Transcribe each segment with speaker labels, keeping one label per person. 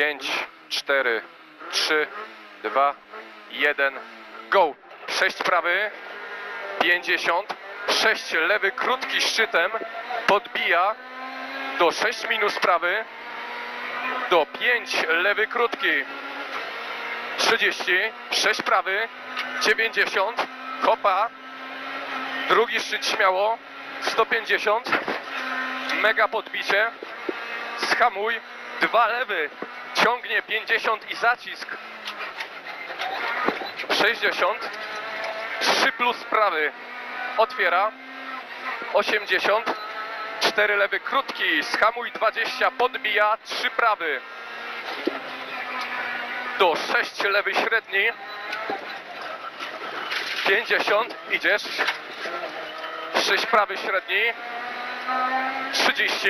Speaker 1: 5, 4, 3, 2, 1, go. 6 prawy, 50, 6 lewy, krótki szczytem, podbija do 6 minus prawy, do 5 lewy, krótki, 30, 6 prawy, 90, kopa, drugi szczyt śmiało, 150, mega podbicie, schamuj, dwa lewy, ciągnie 50 i zacisk, 60, 3 plus prawy, otwiera, 80, 4 lewy, krótki, schamuj 20, podbija, 3 prawy, do 6 lewy średni, 50, idziesz, 6 prawy średni, 30,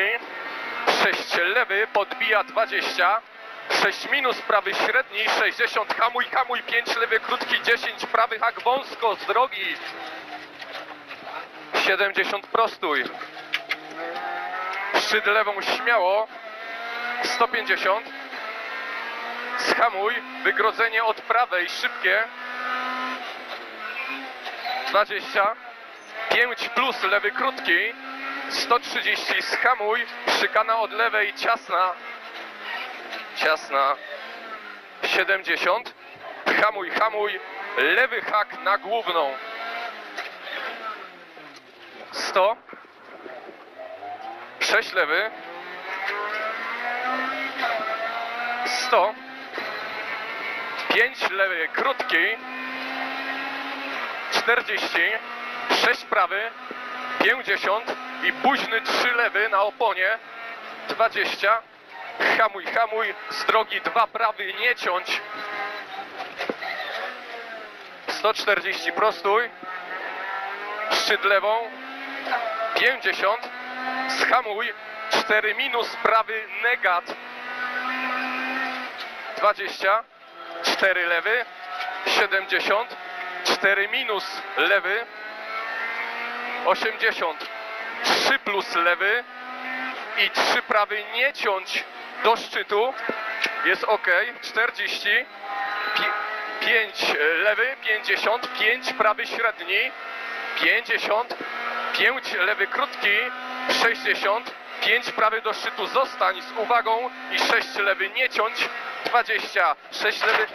Speaker 1: 6 lewy, podbija 20, 6 minus prawy średni, 60, hamuj, hamuj, 5 lewy, krótki, 10, prawy hak wąsko z drogi, 70 prostuj, szczyt lewą śmiało, 150, Schamuj, wygrodzenie od prawej, szybkie. 20. 5 plus lewy krótki. 130, schamuj, szykana od lewej, ciasna. Ciasna. 70. Hamuj, hamuj, lewy hak na główną. 100. 6 lewy. 100. 5 lewy, krótki, 40, 6 prawy, 50 i późny 3 lewy na oponie, 20, hamuj, hamuj, z drogi 2 prawy, nie ciąć, 140 prostuj, szczyt lewą, 50, schamuj, 4 minus prawy, negat, 20, 4 lewy, 70, 4 minus lewy, 80, 3 plus lewy i 3 prawy nie ciąć do szczytu, jest ok, 40, 5 lewy, 50, 5 prawy średni, 50, 5 lewy krótki, 60, 5 prawy do szczytu. Zostań z uwagą i 6 lewy nie ciąć, 20, 6 lewy